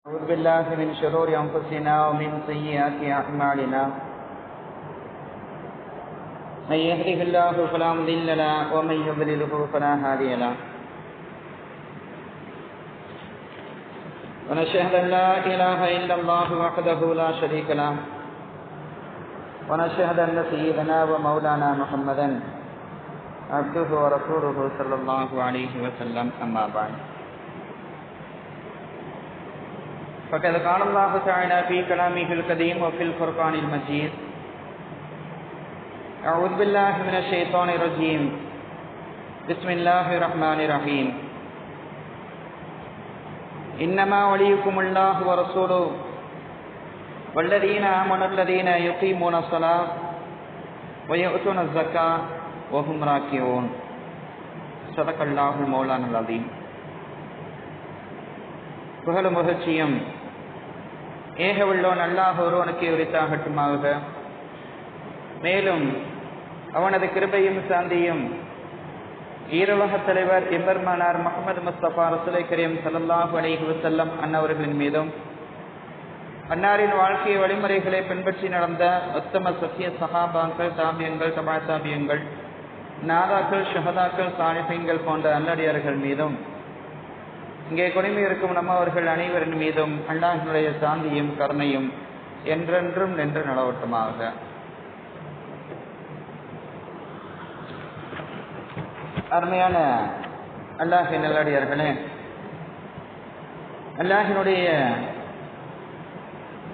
أعوذ بالله من شرور أنفسنا ومن سيئات أعمالنا. من يهده الله فلا مضل له ومن يضلله فلا هادي له. ونشهد أن لا إله إلا الله وحده لا شريك له. ونشهد أن سيدنا ومولانا محمدا عبده ورسوله صلى الله عليه وسلم. أما بعد. فقد قال الله تعالى في كلامه القديم وفي الفرقان المجيد أعوذ بالله من الشيطان الرجيم بسم الله الرحمن الرحيم إنما وليكم الله ورسوله والذين آمنوا الذين يقيمون الصلاة ويؤتون الزكاة وهم راكعون صدق الله المولانا العظيم புகழும் மகிழ்ச்சியும் ஏக உள்ளோன் அல்லாஹ் ஒருவனுக்கு உரித்தாகட்டுமாக. மேலும் அவனது கிருபையும் சாந்தியும் ஈரலக தலைவர் எம்பெருமானார் முகமது முஸ்தபா ரசுலை கரீம் சல்லாஹூ அலைஹி வசல்லம் அன்னவர்களின் மீதும் அன்னாரின் வாழ்க்கை வழிமுறைகளை பின்பற்றி நடந்த உத்தம சத்திய சகாபாக்கள் தாமியங்கள் தபா தாமியங்கள் நாதாக்கள் ஷஹதாக்கள் சாலிஃபீங்கள் போன்ற அல்லடியார்கள் மீதும் இங்கே குடிமை இருக்கும் நம்மவர்கள் அனைவரின் மீதும் அல்லாஹினுடைய சாந்தியும் கருணையும் என்றென்றும் நின்று நடவட்டமாக அருமையான அல்லாஹி நல்லடியார்களே அல்லாஹினுடைய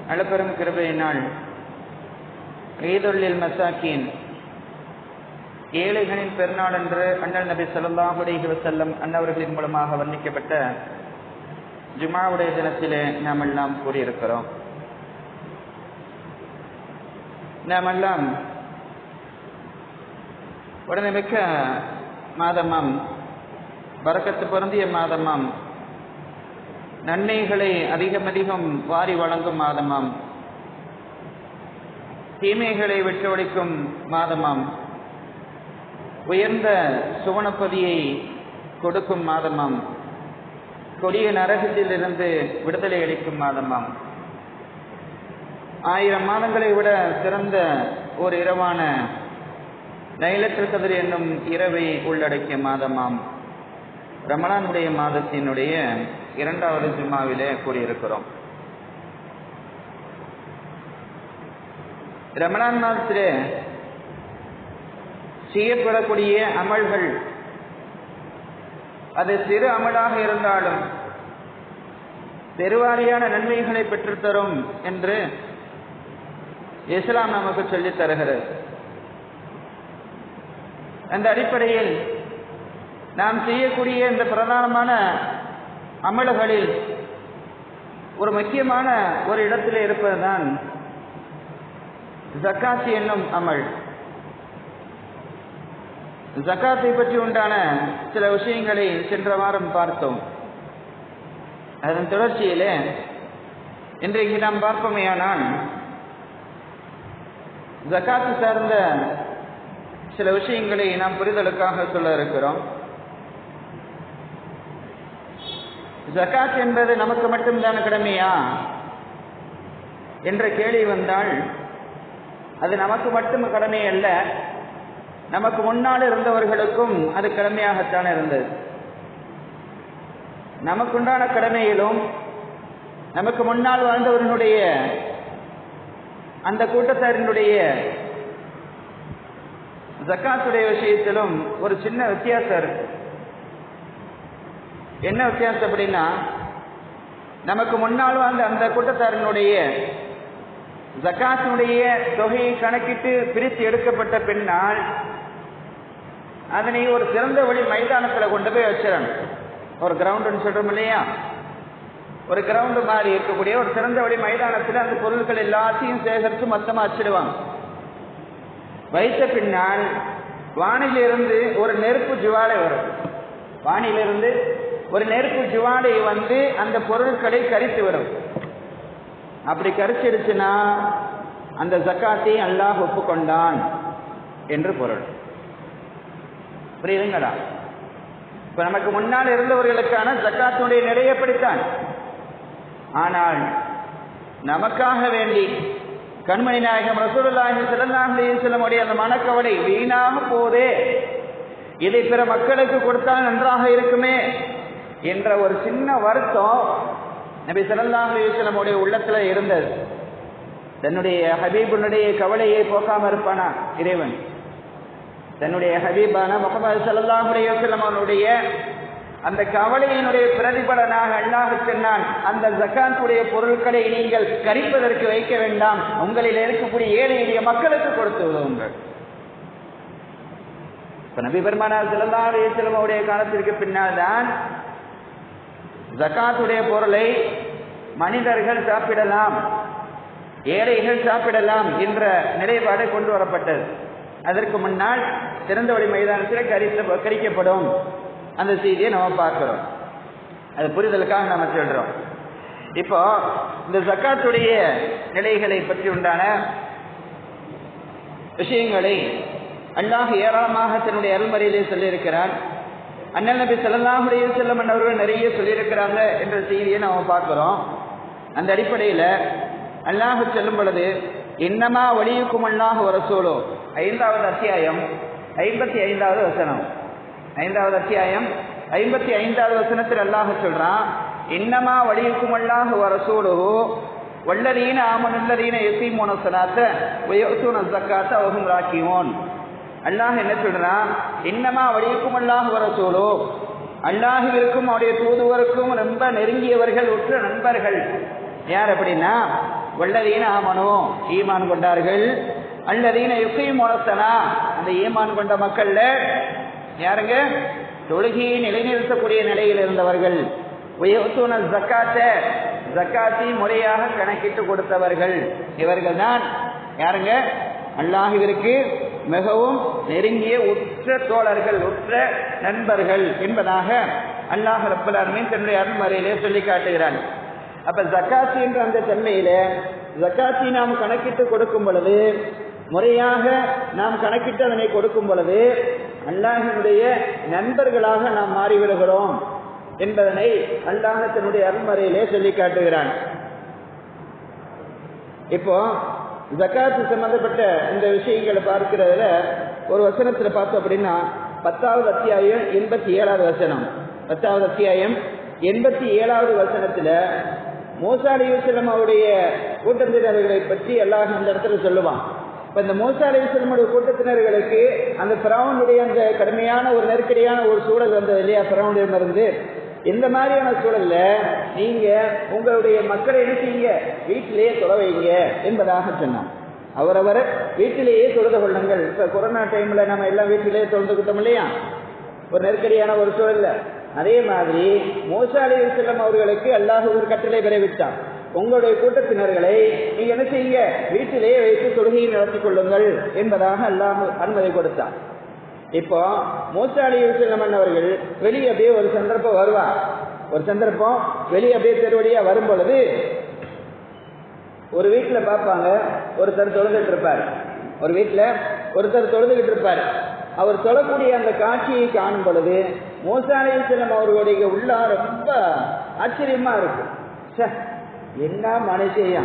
அளப்பெரும் கிருபையினால் ஈதுல்லில் மசாக்கின் ஏழைகளின் பெருநாள் என்று அண்ணல் நபி சொல்லாஹ் அலைஹி செல்லம் அன்னவர்களின் மூலமாக வர்ணிக்கப்பட்ட ஜுமாவுடைய தினத்திலே நாம் எல்லாம் கூறியிருக்கிறோம். நாம் எல்லாம் உடனமிக்க மாதமாம் வரக்கத்து பொருந்திய மாதமாம் நன்மைகளை அதிகம் அதிகம் வாரி வழங்கும் மாதமாம் தீமைகளை விட்டு ஒழிக்கும் மாதமாம். உயர்ந்த சுவனப்பதியை கொடுக்கும் மாதமாம். கொடிய நரகத்திலிருந்து விடுதலை அளிக்கும் மாதமாம். ஆயிரம் மாதங்களை விட சிறந்த ஒரு இரவான நைலற்ற கதிர் என்னும் இரவை உள்ளடக்கிய மாதமாம். ரமணானுடைய மாதத்தினுடைய இரண்டாவது ஜும்மாவிலே கூறியிருக்கிறோம் ரமணான் மாதத்திலே செய்யப்படக்கூடிய அமல்கள். அது சிறு அமலாக இருந்தாலும் பெருவாரியான நன்மைகளை பெற்றுத்தரும் என்று இஸ்லாம் நமக்கு சொல்லித் தருகிறது. அந்த அடிப்படையில் நாம் செய்யக்கூடிய இந்த பிரதானமான அமல்களில் ஒரு முக்கியமான ஒரு இடத்தில் இருப்பதுதான் ஜக்காசி என்னும் அமல். ஜக்காத்தை பற்றி உண்டான சில விஷயங்களை சென்ற வாரம் பார்த்தோம். அதன் தொடர்ச்சியிலே இன்றைக்கு நாம் பார்ப்போமேயானால் ஜக்காத்து சார்ந்த சில விஷயங்களை நாம் புரிதலுக்காக சொல்ல இருக்கிறோம். ஜக்காத் என்பது நமக்கு மட்டும்தான் கடமையா? என்ற கேள்வி வந்தால் அது நமக்கு மட்டும் கடமை அல்ல நமக்கு முன்னால் இருந்தவர்களுக்கும் அது கடமையாகத்தான் இருந்தது. நமக்குண்டான கடமையிலும் நமக்கு முன்னால் வாழ்ந்தவர்களுடைய அந்த கூட்டத்தாரினுடைய ஜக்காத்துடைய விஷயத்திலும் ஒரு சின்ன வித்தியாசம் இருக்கு. என்ன வித்தியாசம் அப்படின்னா நமக்கு முன்னால் வாழ்ந்த அந்த கூட்டத்தாரினுடைய ஜக்காத்தினுடைய தொகையை கணக்கிட்டு பிரித்து எடுக்கப்பட்ட பின்னால் அதனை ஒரு சிறந்த வழி மைதானத்தில் கொண்டு போய் வச்சிடணும். ஒரு கிரவுண்டுன்னு சொல்றோம் இல்லையா? ஒரு கிரவுண்டு மாதிரி இருக்கக்கூடிய ஒரு சிறந்த வழி மைதானத்தில் அந்த பொருட்கள் எல்லாத்தையும் சேகரித்து மொத்தமாக வச்சிடுவாங்க. வைத்த பின்னால் வானிலிருந்து ஒரு நெருப்பு ஜுவாலை வரும். வானிலிருந்து ஒரு நெருப்பு ஜுவாலை வந்து அந்த பொருட்களை கரித்து வரும் அப்படி கரிச்சிடுச்சுன்னா அந்த ஜக்காத்தை அல்லாஹ் ஒப்புக்கொண்டான் என்று பொருள். புரியுதுங்களா இப்ப நமக்கு முன்னால் இருந்தவர்களுக்கான ஜக்காத்துடைய நிலை எப்படித்தான் ஆனால் நமக்காக வேண்டி கண்மணி நாயகம் ரசூலுல்லாஹி ஸல்லல்லாஹு அலைஹி அந்த மனக்கவலை வீணாக போதே. இதை பிற மக்களுக்கு கொடுத்தால் நன்றாக இருக்குமே என்ற ஒரு சின்ன வருத்தம் நபி ஸல்லல்லாஹு அலைஹி வஸல்லம் உள்ளத்தில் உள்ளத்துல இருந்தது. தன்னுடைய ஹபீபுனுடைய கவலையை போக்காம இருப்பானா இறைவன்? தன்னுடைய ஹபீபான முகமது சல்லாஹுடைய அவனுடைய அந்த கவலையினுடைய பிரதிபலனாக அல்லாஹ் சொன்னான் அந்த ஜக்காத்துடைய பொருட்களை நீங்கள் கரிப்பதற்கு வைக்க வேண்டாம் உங்களில் இருக்கக்கூடிய ஏழை எளிய மக்களுக்கு கொடுத்து உதவுங்கள் இப்ப நபி பெருமானார் ஸல்லல்லாஹு அலைஹி காலத்திற்கு பின்னால் தான் ஜக்காத்துடைய பொருளை மனிதர்கள் சாப்பிடலாம் ஏழைகள் சாப்பிடலாம் என்ற நிலைப்பாடு கொண்டு வரப்பட்டது. அதற்கு முன்னால் திறந்தவழி மைதானத்தில் கரிச கரிக்கப்படும் அந்த செய்தியை நம்ம பார்க்கிறோம். அது புரிதலுக்காக நம்ம சொல்றோம். இப்போ இந்த ஜக்காத்துடைய நிலைகளை பற்றி உண்டான விஷயங்களை அல்லாஹ் ஏராளமாக தன்னுடைய அருள்மறையிலே சொல்லியிருக்கிறான். அண்ணல் நபி ஸல்லல்லாஹு செல்லும் அவர்கள் நிறைய சொல்லியிருக்கிறாங்க என்ற செய்தியை நம்ம பார்க்கிறோம். அந்த அடிப்படையில் அல்லாஹ் செல்லும் பொழுது என்னமா ஒளியுக்கும் அல்லாஹ் வரசோலோ. ஐந்தாவது அத்தியாயம் ஐம்பத்தி ஐந்தாவது வசனம். ஐந்தாவது அத்தியாயம் ஐம்பத்தி ஐந்தாவது வசனத்தில் அல்லாஹ் சொல்றான் இன்னமா வலியுக்கும் அல்லாஹ் வரசோலோ வல்லதீன ஆமனுல்லதீன எசீமோன சலாத்த உயர்த்தூன ஜக்காத்த அவகும் ராக்கியோன் அல்லாஹ் என்ன சொல்றான் இன்னமா வலியுக்கும் அல்லாஹ் வரசோலோ அல்லாஹுவிற்கும் அவருடைய தூதுவருக்கும் ரொம்ப நெருங்கியவர்கள் உற்ற நண்பர்கள். யார் அப்படின்னா வல்லதீன ஆமனோ ஈமான் கொண்டார்கள் அல்லதீன யுக்கையும் முளத்தனா அந்த ஈமான் கொண்ட மக்கள்ல யாருங்க? தொழுகையை நிலைநிறுத்தக்கூடிய நிலையில் இருந்தவர்கள். உயர்த்துன ஜக்காத்த ஜக்காத்தி முறையாக கணக்கிட்டு கொடுத்தவர்கள். இவர்கள் தான் யாருங்க? அல்லாஹுவிற்கு மிகவும் நெருங்கிய உற்ற தோழர்கள் உற்ற நண்பர்கள் என்பதாக அல்லாஹ் ரப்பலாருமே தன்னுடைய அருண்மறையிலே சொல்லி காட்டுகிறான். அப்ப ஜக்காத்தி என்ற அந்த தன்மையில ஜக்காத்தி நாம் கணக்கிட்டு கொடுக்கும் பொழுது முறையாக நாம் கணக்கிட்டு அதனை கொடுக்கும் பொழுது அல்லாஹினுடைய நண்பர்களாக நாம் மாறிவிடுகிறோம் என்பதனை அல்லாஹத்தினுடைய அருண்மறையிலே சொல்லி காட்டுகிறான். இப்போ ஜக்காத்து சம்பந்தப்பட்ட இந்த விஷயங்களை பார்க்கிறதுல ஒரு வசனத்துல பார்த்தோம் அப்படின்னா பத்தாவது அத்தியாயம் எண்பத்தி ஏழாவது வசனம். பத்தாவது அத்தியாயம் எண்பத்தி ஏழாவது வசனத்துல மோசாடி யூசலம் அவருடைய கூட்டத்தினர்களை பற்றி அல்லாஹ் அந்த இடத்துல சொல்லுவான். இப்ப இந்த மூசா அலிவசலமுடைய கூட்டத்தினர்களுக்கு அந்த பிராவனுடைய அந்த கடுமையான ஒரு நெருக்கடியான ஒரு சூழல் வந்தது இல்லையா? பிராவனிடமிருந்து இந்த மாதிரியான சூழல்ல நீங்க உங்களுடைய மக்களை என்ன செய்யுங்க? வீட்டிலேயே தொலை வைங்க என்பதாக சொன்னான். அவரவர் வீட்டிலேயே தொழுது கொள்ளுங்கள். இப்ப கொரோனா டைம்ல நம்ம எல்லாம் வீட்டிலேயே தொழுந்துக்கிட்டோம் இல்லையா? ஒரு நெருக்கடியான ஒரு சூழல்ல. அதே மாதிரி மோசா அலி செல்லம் அவர்களுக்கு அல்லாஹ் ஒரு கட்டளை பிறவித்தான் உங்களுடைய கூட்டத்தினர்களை நீங்க என்ன செய்யுங்க? வீட்டிலேயே வைத்து தொழுகையை நடத்தி கொள்ளுங்கள் என்பதாக அல்லாஹ் அனுமதி கொடுத்தான் இப்போ மூசா அலி அவர்கள் வெளியே அப்படியே ஒரு சந்தர்ப்பம் வருவார். ஒரு சந்தர்ப்பம் வெளியே அப்படியே தெருவழியா வரும் பொழுது ஒரு வீட்டில் பார்ப்பாங்க ஒருத்தர் தொழுதுட்டு இருப்பார். ஒரு வீட்டில் ஒருத்தர் தொழுதுகிட்டு இருப்பார். அவர் தொழக்கூடிய அந்த காட்சியை காணும் பொழுது மூசாலை செல்லும் அவர்களுடைய உள்ளா ரொம்ப ஆச்சரியமா இருக்கும். ச்சே, என்ன மனுஷன்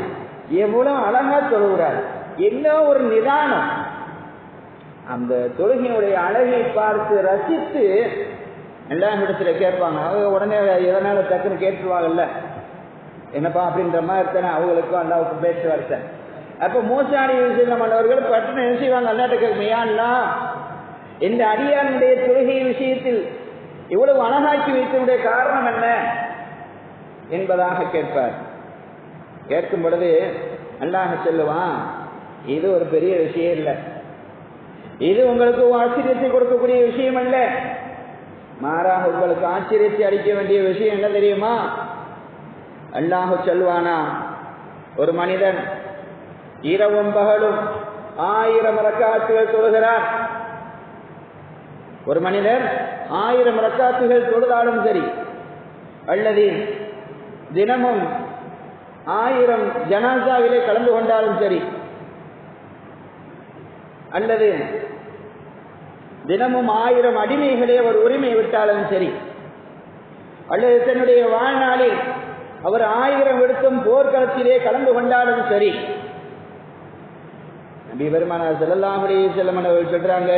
எவ்வளவு அழகா தொழுகிறார் என்ன ஒரு நிதானம்? அந்த தொழுகையினுடைய அழகை பார்த்து ரசித்து எல்லா இடத்துல கேட்பாங்க. அவங்க உடனே எதனால டக்குன்னு கேட்டுருவாங்கல்ல? என்னப்பா அப்படின்ற மாதிரி தானே அவங்களுக்கும் அல்லாவுக்கும் பேச்சு வரத்தேன் அப்ப மூசாணி விஷயம் அவர்கள் பட்டுன்னு என்ன செய்வாங்க? அல்லாட்ட கேட்கமையான்லாம் இந்த அடியானுடைய தொழுகை விஷயத்தில் இவ்வளவு அழகாக்கி வைத்தனுடைய காரணம் என்ன? என்பதாக கேட்பார். கேட்கும் பொழுது அல்லாஹ் சொல்லுவான் இது ஒரு பெரிய விஷயம் இல்லை. இது உங்களுக்கு ஆச்சரியத்தை கொடுக்கக்கூடிய விஷயம் அல்ல. மாறாக உங்களுக்கு ஆச்சரியத்தை அளிக்க வேண்டிய விஷயம் என்ன தெரியுமா? அல்லாஹ் சொல்வானா ஒரு மனிதன் இரவும் பகலும் ஆயிரம் ரக்காத்துகள் தொழுகிறார். ஒரு மனிதர் ஆயிரம் ரக்காத்துகள் தொழுதாலும் சரி அல்லது தினமும் ஆயிரம் ஜனாசாவிலே கலந்து கொண்டாலும் சரி அல்லது தினமும் ஆயிரம் அடிமைகளே அவர் உரிமை விட்டாலும் சரி அல்லது தன்னுடைய வாழ்நாளில் அவர் ஆயிரம் விடுத்தும் போர்க்களத்திலே கலந்து கொண்டாலும் சரி நபி பெருமானார் ஸல்லல்லாஹு அலைஹி அவர்கள் சொல்றாங்க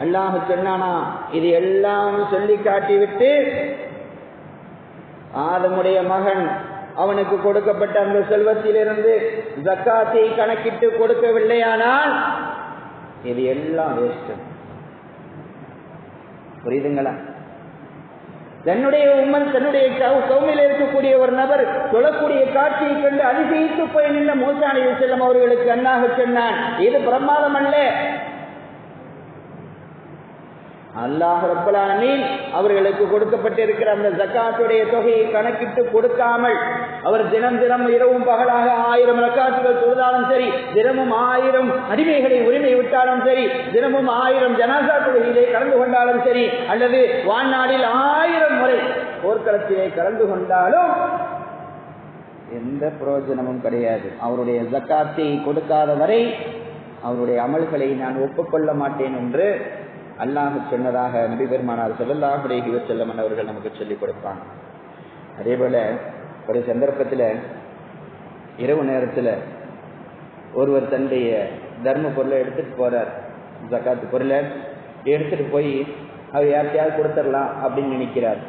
அல்லாஹ் சொன்னானா இது எல்லாம் சொல்லி காட்டிவிட்டு ஆதமுடைய மகன் அவனுக்கு கொடுக்கப்பட்ட அந்த செல்வத்திலிருந்து ஜக்காத்தை கணக்கிட்டு கொடுக்கவில்லையானால் இது எல்லாம் வேஸ்ட் புரியுதுங்களா? தன்னுடைய உம்மன் தன்னுடைய கௌமில் இருக்கக்கூடிய ஒரு நபர் சொல்லக்கூடிய காட்சியை கண்டு அதிசயித்து போய் நின்ற மூசாணி செல்லம் அவர்களுக்கு அண்ணாக சொன்னான் இது பிரமாதம் அல்ல. அல்லாஹ் ரப்பலானீன் அவர்களுக்கு கொடுக்கப்பட்டிருக்கிற அந்த ஜக்காத்துடைய தொகையை கணக்கிட்டு கொடுக்காமல் அவர் தினம் தினம் இரவும் பகலாக ஆயிரம் ரக்காசுகள் தொழுதாலும் சரி தினமும் ஆயிரம் அடிமைகளை உரிமை விட்டாலும் சரி தினமும் ஆயிரம் ஜனாசா தொழுகையிலே கலந்து கொண்டாலும் சரி அல்லது வாழ்நாளில் ஆயிரம் முறை போர்க்களத்திலே கலந்து கொண்டாலும் எந்த பிரயோஜனமும் கிடையாது. அவருடைய ஜக்காத்தை கொடுக்காத வரை அவருடைய அமல்களை நான் ஒப்புக்கொள்ள மாட்டேன் என்று அல்லாஹ் சொன்னதாக நபி பெருமானார் செல்லல்லாஹுடைய செல்லமன் அவர்கள் நமக்கு சொல்லிக் கொடுப்பாங்க. அதே போல ஒரு சந்தர்ப்பத்தில் இரவு நேரத்தில் ஒருவர் தன்னுடைய தர்ம பொருளை எடுத்துகிட்டு போகிறார் ஜக்காத்து பொருளை எடுத்துட்டு போய் அவர் யார்கிட்டயாவது கொடுத்துடலாம் அப்படின்னு நினைக்கிறார்.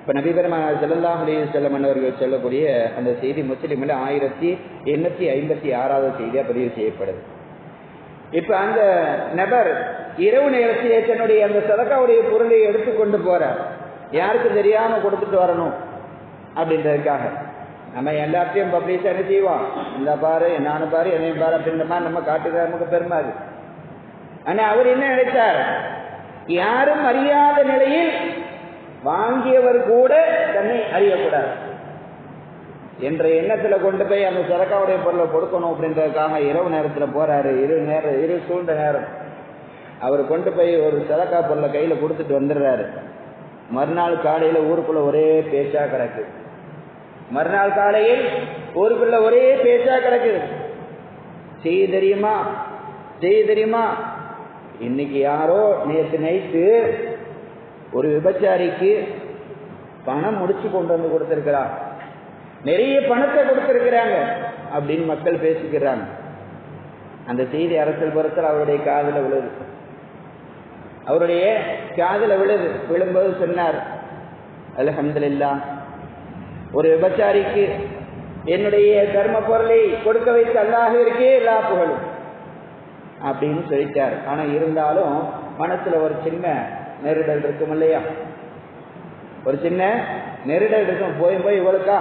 இப்போ நபி பெருமானார் செல்லல்லாஹ் அலைஹி அவர்கள் சொல்லக்கூடிய அந்த செய்தி முஸ்லீமில் ஆயிரத்தி எண்ணூற்றி ஐம்பத்தி ஆறாவது செய்தியாக பதிவு செய்யப்படுது. இப்போ அந்த நபர் இரவு நேரத்திலே தன்னுடைய அந்த சதக்காவுடைய பொருளை எடுத்துக்கொண்டு போகிறார் யாருக்கு தெரியாமல் கொடுத்துட்டு வரணும்? அப்படின்றதுக்காக. நம்ம எல்லாத்தையும் பப்ளிஷ் என்ன செய்வோம். இந்த பாரு நானும் பாரு என்னையும் பாரு அப்படின்ற மாதிரி நம்ம காட்டுதான் நமக்கு பெருமாது ஆனா அவர் என்ன நினைச்சார்? யாரும் அறியாத நிலையில் வாங்கியவர் கூட தன்னை அறியக்கூடாது. என்ற எண்ணத்துல கொண்டு போய் அந்த சரக்காவுடைய பொருளை கொடுக்கணும் அப்படின்றதுக்காக இரவு நேரத்துல போறாரு. இரு நேரம் இரு சூழ்ந்த நேரம். அவர் கொண்டு போய் ஒரு சரக்கா பொருளை கையில கொடுத்துட்டு வந்துடுறாரு. மறுநாள் காலையில ஊருக்குள்ள ஒரே பேச்சா கிடக்கு. மறுநாள் காலையில் ஊருக்குள்ள ஒரே பேச்சா கிடக்குது செய்ய தெரியுமா? செய்ய தெரியுமா? இன்னைக்கு யாரோ நேற்று நைட்டு ஒரு விபச்சாரிக்கு பணம் முடிச்சு கொண்டு வந்து கொடுத்திருக்கிறார். நிறைய பணத்தை கொடுத்திருக்கிறாங்க அப்படின்னு மக்கள் பேசிக்கிறாங்க. அந்த செய்தி அரசியல் புறத்தில் அவருடைய காதல விழுது. அவருடைய காதல விழுது. விழும்போது சொன்னார் அலஹம்துல்லா ஒரு விபச்சாரிக்கு என்னுடைய தர்ம பொருளை கொடுக்க வைத்து அல்லாஹ் இருக்கே எல்லா புகழும். அப்படின்னு சொல்லிட்டார். ஆனா இருந்தாலும் மனசுல ஒரு சின்ன நெருடல் இருக்கும் இல்லையா? ஒரு சின்ன நெருடல் இருக்கும். போய் போய் இவளுக்கா?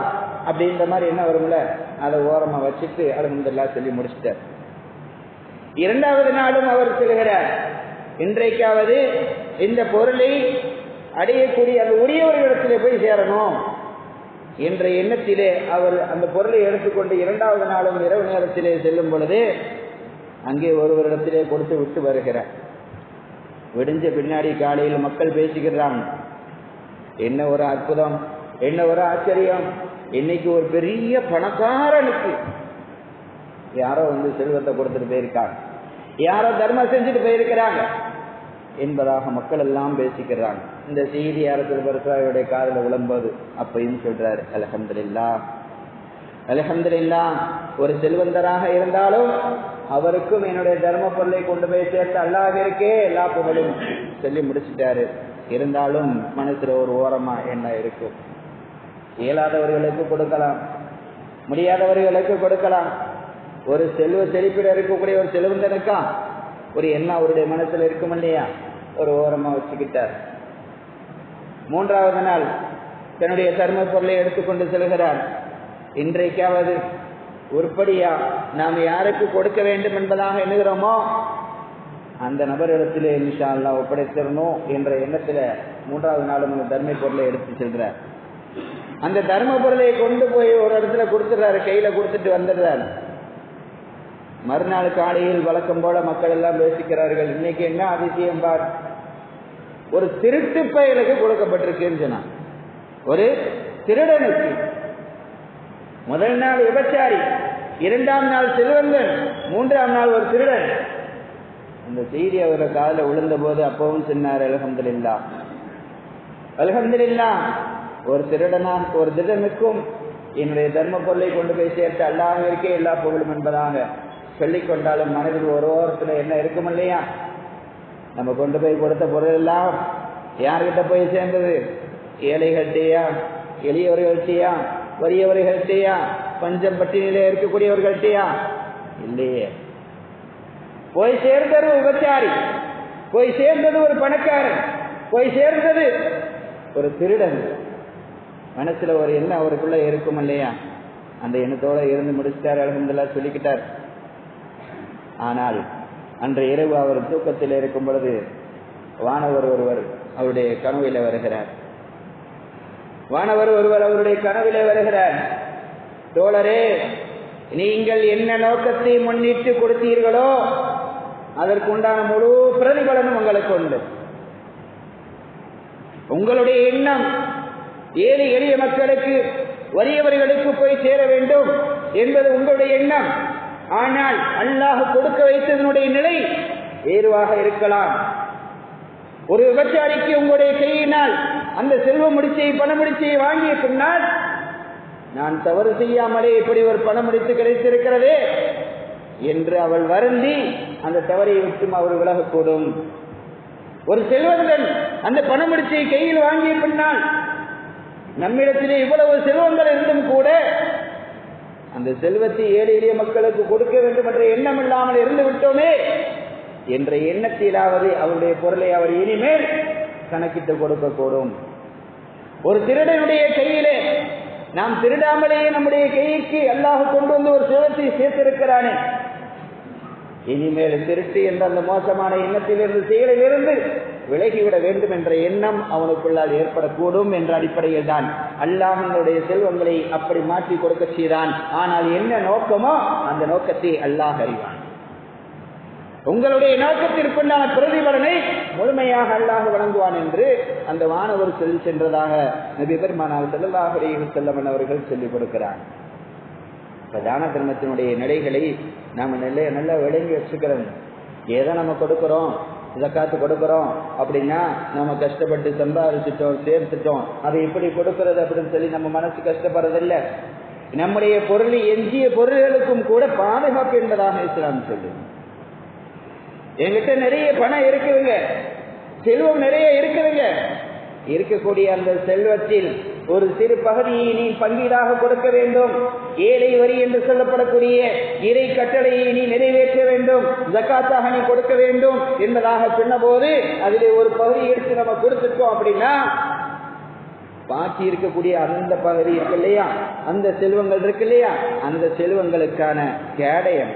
அப்படின்ற மாதிரி என்ன வரும்ல? அதை ஓரமா வச்சுட்டு அலமதுல்லா சொல்லி முடிச்சிட்டார். இரண்டாவது நாளும் அவர் செல்கிறார் இன்றைக்காவது இந்த பொருளை அடையக்கூடிய அந்த உரியவர்களிடத்திலே போய் சேரணும். என்ற எண்ணத்திலே அவர் அந்த பொருளை எடுத்துக்கொண்டு இரண்டாவது நாளும் இரவு நேரத்திலே செல்லும் பொழுது அங்கே ஒருவரிடத்திலே கொடுத்து விட்டு வருகிறார். விடிஞ்ச பின்னாடி காலையில் மக்கள் பேசுகிறாங்க என்ன ஒரு அற்புதம் என்ன ஒரு ஆச்சரியம். இன்னைக்கு ஒரு பெரிய பணக்காரனுக்கு யாரோ வந்து செல்வத்தை கொடுத்துட்டு போயிருக்காங்க. யாரோ தர்மம் செஞ்சுட்டு போயிருக்கிறாங்க. என்பதாக மக்கள் எல்லாம் பேசிக்கிறாங்க. இந்த செய்தி அரசு பரசுடைய காதல விளம்போது அப்பையும் சொல்றாரு அலஹம்துல்லா அலஹம்துல்லா ஒரு செல்வந்தராக இருந்தாலும் அவருக்கும் என்னுடைய தர்ம பொருளை கொண்டு போய் சேர்த்து அல்லாஹ் எல்லா புகழும் சொல்லி முடிச்சிட்டாரு. இருந்தாலும் மனசுல ஒரு ஓரமா என்ன இருக்கும் இயலாதவர்களுக்கு கொடுக்கலாம் முடியாதவர்களுக்கு கொடுக்கலாம். ஒரு செல்வ செழிப்பிட இருக்கக்கூடிய ஒரு செல்வந்தனுக்கா ஒரு எண்ணம் அவருடைய மனசுல இருக்கும் இல்லையா? ஒரு ஓரமா வச்சுக்கிட்டார். மூன்றாவது நாள் தன்னுடைய தர்ம பொருளை எடுத்துக்கொண்டு செல்கிறார். இன்றைக்காவது உருப்படியா நாம் யாருக்கு கொடுக்க வேண்டும் என்பதாக எண்ணுகிறோமோ அந்த நபரிடத்திலே இன்ஷா அல்லா ஒப்படைத்திடணும் என்ற எண்ணத்துல மூன்றாவது நாளும் அந்த தர்ம பொருளை எடுத்து செல்கிறார். அந்த தர்ம பொருளை கொண்டு போய் ஒரு இடத்துல கொடுத்துடுறாரு கையில கொடுத்துட்டு வந்துடுறாரு. மறுநாள் காலையில் வழக்கம் போல மக்கள் எல்லாம் பேசிக்கிறார்கள். இன்னைக்கு என்ன அதிசயம் பார்? ஒரு திருட்டு பயலுக்கு கொடுக்கப்பட்டிருக்குன்னு சொன்னான். ஒரு திருடனுக்கு. முதல் நாள் விபச்சாரி இரண்டாம் நாள் செல்வந்தன் மூன்றாம் நாள் ஒரு திருடன். அந்த செய்தி அவரை காதல விழுந்த போது அப்பவும் சொன்னார் அலகம்துல்லா அலகம்துல்லா ஒரு திருடனா ஒரு திருடனுக்கும் என்னுடைய தர்ம பொருளை கொண்டு போய் சேர்த்து இருக்கே எல்லா புகழும் என்பதாக. சொல்லிக்கொண்டாலும் மனதில் ஒரு ஓரத்துல என்ன இருக்கும் இல்லையா? நம்ம கொண்டு போய் கொடுத்த பொருள் எல்லாம் யார்கிட்ட போய் சேர்ந்தது? ஏழைகள்கிட்டயா? எளியவர்கள்ட்டையா வறியவர்கள்ட்டையா பஞ்சம் பட்டினியில இருக்கக்கூடியவர்கள்ட்டையா இல்லையே. போய் சேர்ந்தது ஒரு விபச்சாரி. போய் சேர்ந்தது ஒரு பணக்காரன். போய் சேர்ந்தது ஒரு திருடன். மனசுல ஒரு எண்ணம் அவருக்குள்ள இருக்கும் இல்லையா? அந்த எண்ணத்தோட இருந்து முடிச்சிட்டார் அலமதுல்லா சொல்லிக்கிட்டார். ஆனால் அன்று இரவு அவர் தூக்கத்தில் இருக்கும் பொழுது வானவர் ஒருவர் அவருடைய கனவில வருகிறார். வானவர் ஒருவர் அவருடைய கனவில வருகிறார். தோழரே நீங்கள் என்ன நோக்கத்தை முன்னிட்டு கொடுத்தீர்களோ அதற்குண்டான முழு பிரதிபலனும் உங்களுக்கு உண்டு. உங்களுடைய எண்ணம் ஏழை எளிய மக்களுக்கு வறியவர்களுக்கு போய் சேர வேண்டும் என்பது உங்களுடைய எண்ணம். ஆனால் அல்லாஹ் கொடுக்க வைத்ததனுடைய நிலை வேறுவாக இருக்கலாம். ஒரு விபச்சாரிக்கு உங்களுடைய கையினால் அந்த செல்வ முடிச்சை பண முடிச்சை வாங்கிய பின்னால் நான் தவறு செய்யாமலே இப்படி ஒரு பணம் முடித்து கிடைத்திருக்கிறதே என்று அவள் வருந்தி அந்த தவறை விட்டும் அவள் விலகக்கூடும். ஒரு செல்வந்தன் அந்த பணமுடிச்சை கையில் வாங்கிய பின்னால் நம்மிடத்திலே இவ்வளவு செல்வங்கள் இருந்தும் கூட அந்த செல்வத்தை ஏழை எளிய மக்களுக்கு கொடுக்க வேண்டும் என்ற எண்ணம் இல்லாமல் இருந்து விட்டோமே என்ற எண்ணத்திலாவது அவருடைய பொருளை அவர் இனிமேல் கணக்கிட்டு கொடுக்கக்கூடும் ஒரு திருடனுடைய கையிலே நாம் திருடாமலேயே நம்முடைய கைக்கு அல்லாஹ் கொண்டு வந்து ஒரு சிவத்தை சேர்த்திருக்கிறானே. இனிமேல் திருட்டு என்ற அந்த மோசமான எண்ணத்திலிருந்து செயலிலிருந்து விலகிவிட வேண்டும் என்ற எண்ணம் அவனுக்குள்ளால் ஏற்படக்கூடும் என்ற அடிப்படையில் தான் அல்லாஹனுடைய செல்வங்களை அப்படி மாற்றி கொடுக்க செய்தான். ஆனால் என்ன நோக்கமோ அந்த நோக்கத்தை அல்லாஹ் அறிவான். உங்களுடைய நோக்கத்திற்குண்டான பிரதிபலனை முழுமையாக அல்லாஹ் வழங்குவான் என்று அந்த வானவர் சொல்லி சென்றதாக நபி பெருமானால் செல்லல்லாஹுடைய செல்லவன் அவர்கள் சொல்லிக் கொடுக்கிறார். இப்ப தான தர்மத்தினுடைய நிலைகளை நாம நல்ல நல்லா விளங்கி வச்சுக்கிறோம். எதை நம்ம கொடுக்கிறோம்? காத்து கொடுக்கிறோம் அப்படின்னா நம்ம கஷ்டப்பட்டு சம்பாதிச்சிட்டோம் சேர்த்துட்டோம். அதை எப்படி கொடுக்கறது அப்படின்னு சொல்லி நம்ம மனசு கஷ்டப்படுறதில்ல. நம்முடைய பொருள் எஞ்சிய பொருள்களுக்கும் கூட பாதுகாப்பு என்பதாக இஸ்லாம் சொல்லு எங்கிட்ட நிறைய பணம் இருக்குதுங்க. செல்வம் நிறைய இருக்குதுங்க. இருக்கக்கூடிய அந்த செல்வத்தில் ஒரு சிறு பகுதியை நீ பங்கீடாக கொடுக்க வேண்டும். ஏழை வரி என்று சொல்லப்படக்கூடிய இறை கட்டளையை நீ நிறைவேற்ற வேண்டும். ஜக்காத்தாக நீ கொடுக்க வேண்டும் என்பதாக சொன்னபோது அதில் ஒரு பகுதி எடுத்து நம்ம கொடுத்துட்டோம் அப்படின்னா பாக்கி இருக்கக்கூடிய அந்த பகுதி இருக்கு இல்லையா? அந்த செல்வங்கள் இருக்கு இல்லையா? அந்த செல்வங்களுக்கான கேடயம்.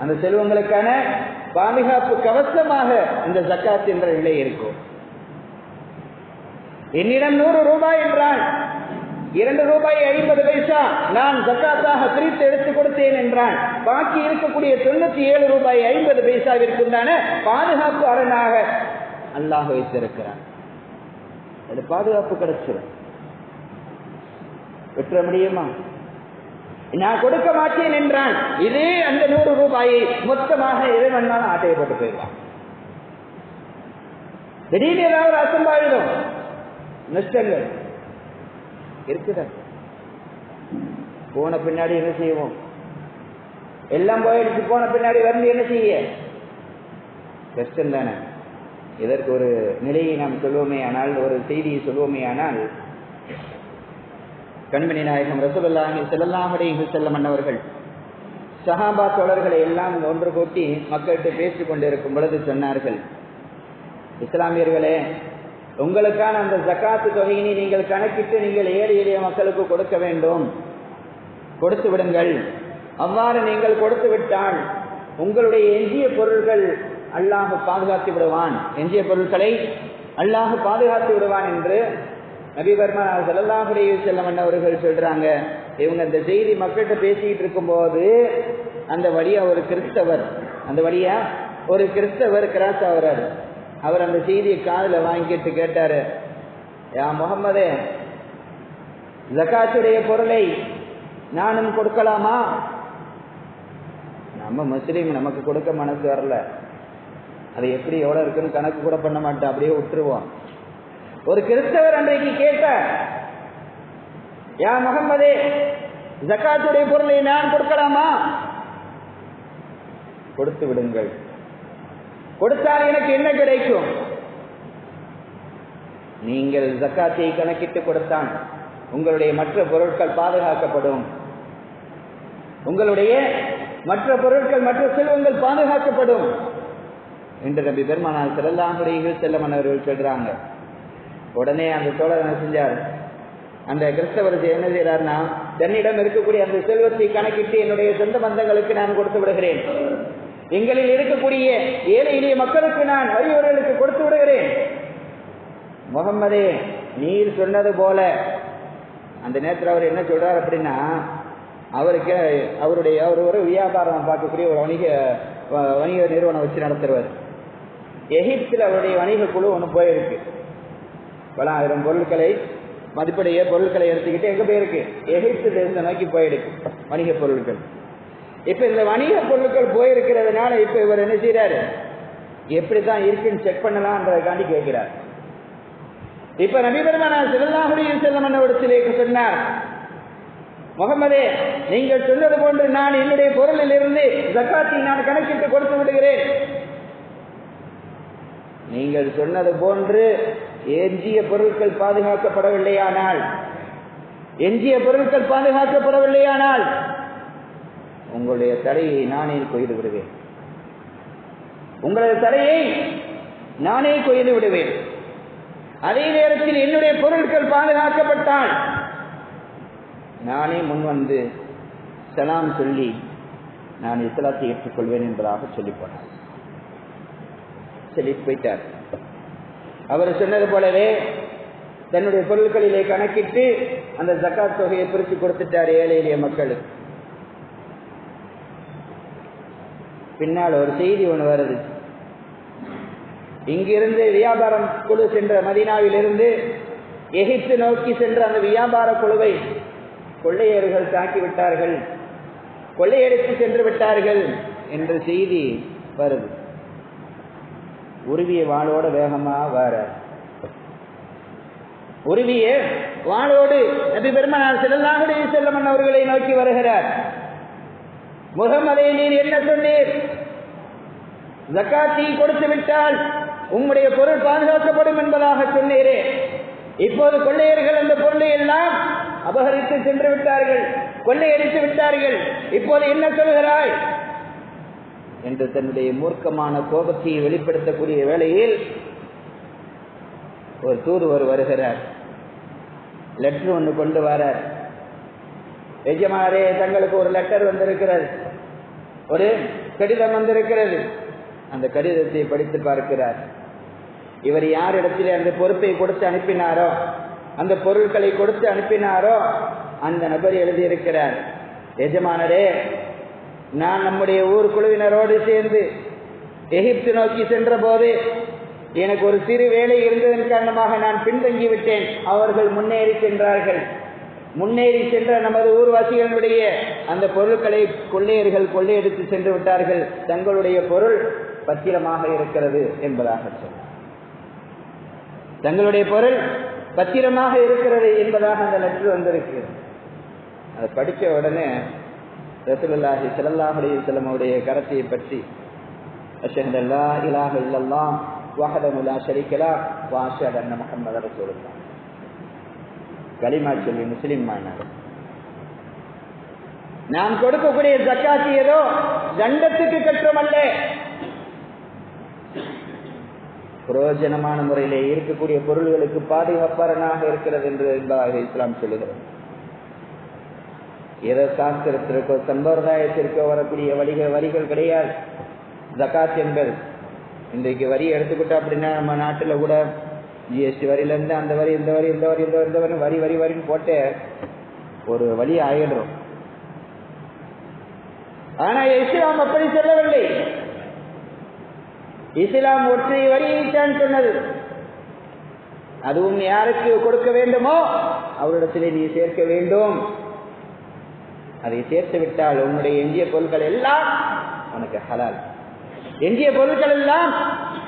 அந்த செல்வங்களுக்கான பாதுகாப்பு கவசமாக இந்த ஜக்காத் என்ற நிலை இருக்கும். என்னிடம் நூறு ரூபாய் என்றான் இரண்டு ரூபாய் ஐம்பது பைசா நான் ஜக்காத்தாக பிரித்து எடுத்து கொடுத்தேன் என்றான் பாக்கி இருக்கக்கூடிய தொண்ணூத்தி ஏழு ரூபாய் ஐம்பது பைசாவிற்குண்டான பாதுகாப்பு அரணாக அல்லாஹ் வைத்திருக்கிறான். அது பாதுகாப்பு கிடைச்சிடும் விட்டுற முடியுமா? நான் கொடுக்க மாட்டேன் என்றான் இதே அந்த நூறு ரூபாயை மொத்தமாக இறைவன் வேணாலும் ஆட்டையை போட்டு போயிடுவான். திடீர்னு ஏதாவது அசம்பாவிதம். நஷ்டங்கள் இருக்குதா? போன பின்னாடி என்ன செய்வோம்? எல்லாம் போயிடுச்சு போன பின்னாடி வந்து என்ன செய்ய? கஷ்டம் தானே இதற்கு ஒரு நிலையை நாம் சொல்வோமே ஆனால் ஒரு செய்தியை சொல்வோமே ஆனால் கண்மணி நாயகம் ரசூலுல்லாஹி ஸல்லல்லாஹு அலைஹி வஸல்லம் சஹாபா தோழர்களை எல்லாம் ஒன்று கூட்டி மக்கள்கிட்ட பேசிக் கொண்டிருக்கும் பொழுது சொன்னார்கள் இஸ்லாமியர்களே உங்களுக்கான அந்த ஜக்காத்து தொகையினை நீங்கள் கணக்கிட்டு நீங்கள் ஏழை எளிய மக்களுக்கு கொடுக்க வேண்டும். கொடுத்து விடுங்கள். அவ்வாறு நீங்கள் கொடுத்து விட்டால் உங்களுடைய எஞ்சிய பொருள்கள் அல்லாஹ் பாதுகாத்து விடுவான். எஞ்சிய பொருட்களை அல்லாஹ் பாதுகாத்து விடுவான் என்று நபிபர்மா செல்லல்லாஹுடைய செல்லம் அவர்கள் சொல்றாங்க. இவங்க அந்த செய்தி மக்கள்கிட்ட பேசிக்கிட்டு இருக்கும்போது அந்த வழியா ஒரு கிறிஸ்தவர் அந்த வழியா ஒரு கிறிஸ்தவர் கிராஸ் ஆகுறாரு. அவர் அந்த செய்தியை காதுல வாங்கிட்டு கேட்டாரு யா முகம்மதே ஜக்காத்துடைய பொருளை நானும் கொடுக்கலாமா? நம்ம முஸ்லீம் நமக்கு கொடுக்க மனசு வரல. அது எப்படி எவ்வளவு இருக்குன்னு கணக்கு கூட பண்ண மாட்டோம் அப்படியே விட்டுருவோம். ஒரு கிறிஸ்தவர் அன்றைக்கு கேட்ட யா முகம்மதே ஜக்காத்துடைய பொருளை நான் கொடுக்கலாமா? கொடுத்து விடுங்கள். கொடுத்தால் எனக்கு என்ன கிடைக்கும்? நீங்கள் ஜக்காத்தை கணக்கிட்டு கொடுத்தான் உங்களுடைய மற்ற பொருட்கள் பாதுகாக்கப்படும். உங்களுடைய மற்ற பொருட்கள் மற்ற செல்வங்கள் பாதுகாக்கப்படும். என்று நம்பி பெருமானால் செல்லாங்குறைகள் செல்லமன் அவர்கள் சொல்றாங்க. உடனே அந்த தோழர் என்ன செஞ்சார்? அந்த கிறிஸ்தவர் என்ன செய்யறாருன்னா தன்னிடம் இருக்கக்கூடிய அந்த செல்வத்தை கணக்கிட்டு என்னுடைய சொந்த பந்தங்களுக்கு நான் கொடுத்து விடுகிறேன். எங்களில் இருக்கக்கூடிய ஏழை எளிய மக்களுக்கு நான் வறியவர்களுக்கு கொடுத்து விடுகிறேன். முகம்மதே நீர் சொன்னது போல. அந்த நேரத்தில் அவர் என்ன சொல்றார் அப்படின்னா அவருக்கு அவருடைய அவர் ஒரு வியாபாரம் பார்க்கக்கூடிய ஒரு வணிக வணிக நிறுவனம் வச்சு நடத்துறவர் எகிப்தில் அவருடைய வணிக குழு ஒன்று போயிருக்கு. பல ஆயிரம் பொருட்களை மதிப்படைய பொருட்களை எடுத்துக்கிட்டு எங்கே போயிருக்கு? எகிப்து தேசத்தை நோக்கி போயிருக்கு வணிக பொருட்கள். இப்ப இந்த வணிக பொருட்கள் போயிருக்கிறதுனால இப்ப இவர் என்ன செய்யறாரு எப்படிதான் இருக்குன்னு செக் பண்ணலாம்ன்றதுக்காண்டி கேட்கிறார். இப்ப நபிபெருமான சிவல்லாஹுடைய செல்லம் என்னிடத்திலே சொன்னார் முகமதே நீங்கள் சொன்னது போன்று நான் என்னுடைய பொருளில் இருந்து ஜக்காத்தை நான் கணக்கிட்டு கொடுத்து விடுகிறேன். நீங்கள் சொன்னது போன்று எஞ்சிய பொருட்கள் பாதுகாக்கப்படவில்லையானால் எஞ்சிய பொருட்கள் பாதுகாக்கப்படவில்லையானால் உங்களுடைய தலையை நானே கொய்து விடுவேன். உங்களது தலையை நானே கொய்து விடுவேன். அதே நேரத்தில் என்னுடைய பொருட்கள் பாதுகாக்கப்பட்டால் நானே முன் வந்து சலாம் சொல்லி நான் இஸ்லாத்தை ஏற்றுக்கொள்வேன் என்பதாக சொல்லி போனார். சொல்லி போயிட்டார். அவர் சொன்னது போலவே தன்னுடைய பொருட்களிலே கணக்கிட்டு அந்த ஜக்காத் தொகையை பிரித்து கொடுத்துட்டார் ஏழை எளிய மக்களுக்கு. பின்னால் ஒரு செய்தி ஒன்று வருது. இங்கிருந்து வியாபாரம் குழு சென்ற மதினாவிலிருந்து எகிப்து நோக்கி சென்ற அந்த வியாபார குழுவை கொள்ளையர்கள் தாக்கி விட்டார்கள். கொள்ளையடித்து சென்று விட்டார்கள் என்ற செய்தி வருது. உருவிய வாளோட வேகமா வர. உருவிய வாளோடு நபி பெருமனார் செல்லாமுடைய செல்லமன் அவர்களை நோக்கி வருகிறார். முகமதை நீர் என்ன சொன்னீர்? ஜக்காத்தி கொடுத்து விட்டால் உங்களுடைய பொருள் பாதுகாக்கப்படும் என்பதாக சொன்னீரே. இப்போது கொள்ளையர்கள் அந்த பொருளை எல்லாம் அபகரித்து சென்று விட்டார்கள். கொள்ளையடித்து விட்டார்கள். இப்போது என்ன சொல்கிறாய்? என்று தன்னுடைய மூர்க்கமான கோபத்தை வெளிப்படுத்தக்கூடிய வேளையில் ஒரு தூதுவர் வருகிறார். லெட்டர் ஒன்று கொண்டு வரார். எஜமாரே தங்களுக்கு ஒரு லெட்டர் வந்திருக்கிறது. ஒரு கடிதம் வந்திருக்கிறது. அந்த கடிதத்தை படித்து பார்க்கிறார். இவர் யார் இடத்திலே அந்த பொறுப்பை கொடுத்து அனுப்பினாரோ அந்த பொருட்களை கொடுத்து அனுப்பினாரோ அந்த நபர் எழுதியிருக்கிறார். எஜமானரே நான் நம்முடைய ஊர் குழுவினரோடு சேர்ந்து எகிப்து நோக்கி சென்ற போது எனக்கு ஒரு சிறு வேலை இருந்ததன் காரணமாக நான் பின்தங்கி விட்டேன் அவர்கள் முன்னேறி சென்றார்கள். முன்னேறி சென்ற நமது ஊர்வாசிகளுடைய அந்த பொருட்களை கொள்ளையர்கள் கொள்ளையடித்து சென்று விட்டார்கள். தங்களுடைய பொருள் பத்திரமாக இருக்கிறது என்பதாக சொன்னார். தங்களுடைய பொருள் பத்திரமாக இருக்கிறது என்பதாக அந்த லெட்டர் வந்திருக்கு அதை படித்த உடனே ரசூலுல்லாஹி ஸல்லல்லாஹு சிலமுடைய கரத்தையை பற்றி அஷ்ஹது அல்லா இலாஹ இல்லல்லாஹ் வஹதஹு லா ஷரீக லஹ் கலிமா சொல்லி முஸ்லீம் ஆனார் நாம் கொடுக்கக்கூடிய ஜக்காத் ஏதோ தண்டத்துக்கு கற்றமல்ல புரோஜனமான முறையிலே இருக்கக்கூடிய பொருள்களுக்கு பாதுகாப்பரனாக இருக்கிறது என்று என்பதாக இஸ்லாம் சொல்லுகிறது. ஏதோ சாஸ்திரத்திற்கோ சம்பிரதாயத்திற்கோ வரக்கூடிய வழிகள் வரிகள் கிடையாது. ஜக்காத் என்பது. இன்றைக்கு வரி எடுத்துக்கிட்டோம் அப்படின்னா நம்ம நாட்டில் கூட ஜிஎஸ்டி வரியிலேருந்து அந்த வரி இந்த வரி இந்த வரி இந்த வரி இந்த வரி வரி வரி வரின்னு போட்டு ஒரு வழி ஆகிடுறோம் ஆனா இஸ்லாம் அப்படி சொல்லவில்லை. இஸ்லாம் ஒற்றை வரியைத்தான் சொன்னது. அதுவும் யாருக்கு கொடுக்க வேண்டுமோ அவரிடத்திலே நீ சேர்க்க வேண்டும். அதை சேர்த்து விட்டால் உன்னுடைய எஞ்சிய பொருட்கள் எல்லாம் உனக்கு ஹலால். எஞ்சிய பொருட்கள் எல்லாம்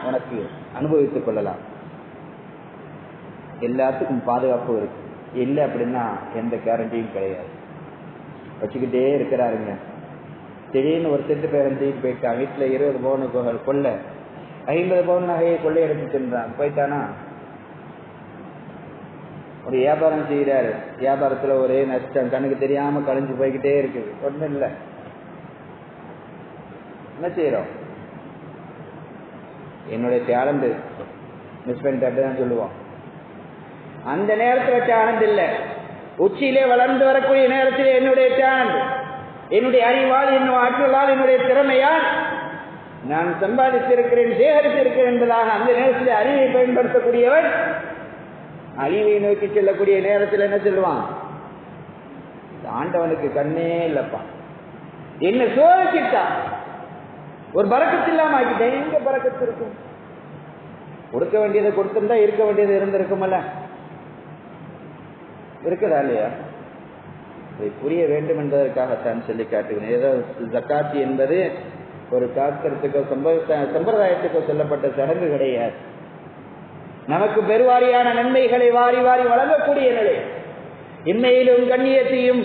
உனக்கு அனுபவித்துக் கொள்ளலாம். எல்லாத்துக்கும் பாதுகாப்பு இருக்கு. இல்லை அப்படின்னா எந்த கேரண்டியும் கிடையாது. வச்சுக்கிட்டே இருக்கிறாருங்க. திடீர்னு ஒரு செட்டு பேரன் போயிட்டான். வீட்டில் இருபது பவுனுக்கு கொள்ள ஐம்பது பவுன் நகையை கொள்ளை எடுத்து போயிட்டானா? ஒரு வியாபாரம் செய்கிறாரு வியாபாரத்துல ஒரே நஷ்டம். கண்ணுக்கு தெரியாம கழிஞ்சு போய்கிட்டே இருக்குது. ஒண்ணும் இல்லை. என்ன செய்யறோம் என்னுடைய டேலண்ட் மிஸ் பண்ணிட்டு அப்படிதான் சொல்லுவோம். அந்த நேரத்தில் வச்ச ஆனந்த் இல்லை. உச்சியிலே வளர்ந்து வரக்கூடிய நேரத்தில் என்னுடைய டேலண்ட் என்னுடைய அறிவால் என்னுடைய ஆற்றலால் என்னுடைய திறமையால் நான் சம்பாதித்திருக்கிறேன் சேகரித்திருக்கிறேன் என்பதாக அந்த நேரத்தில் அறிவை பயன்படுத்தக்கூடியவன் அழிவை நோக்கி செல்லக்கூடிய நேரத்தில் என்ன சொல்லுவான்? ஆண்டவனுக்கு கண்ணே இல்லப்பா. என்ன சோதிச்சிட்டான்? ஒரு பறக்கத்து இல்லாம ஆக்கிட்டேன். எங்க பறக்கத்து இருக்கும்? கொடுக்க வேண்டியதை கொடுத்திருந்தா இருக்க வேண்டியது இருந்திருக்குமல்ல. இருக்குதா இல்லையா? இதை புரிய வேண்டும் என்பதற்காகத்தான் சொல்லி காட்டுகிறேன். ஏதோ ஜக்காத்தி என்பது ஒரு காக்கிறதுக்கோ சம்பிரதாயத்துக்கோ சொல்லப்பட்ட சடங்கு கிடையாது. நமக்கு பெருவாரியான நன்மைகளை வாரி வாரி வழங்கக்கூடிய நிலை. இன்மையிலும் கண்ணியத்தையும்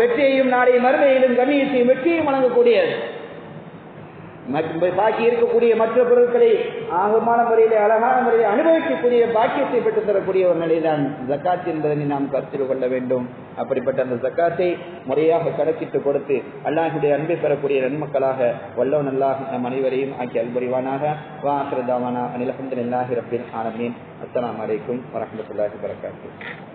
வெற்றியையும் நாளை மறுமையிலும் கண்ணியத்தையும் வெற்றியையும் வழங்கக்கூடியது. பாக்கி இருக்கக்கூடிய மற்ற பொருட்களை ஆகமான முறையிலே அழகான முறையில் அனுபவிக்கக்கூடிய பாக்கியத்தை பெற்றுத் தரக்கூடிய ஒரு நிலைதான் ஜக்காத் என்பதனை நாம் கருத்தில் கொள்ள வேண்டும். அப்படிப்பட்ட அந்த ஜக்காத்தை முறையாக கணக்கிட்டு கொடுத்து அல்லாஹுடைய அன்பை பெறக்கூடிய நன்மக்களாக வல்லவன் நல்லாக நம் அனைவரையும் ஆக்கி அல்புரிவானாக வாஹிரதாவானா அனிலஹமது இல்லாஹி ரப்பில் ஆலமீன். அஸ்ஸலாமு அலைக்கும் வரஹ்மத்துல்லாஹி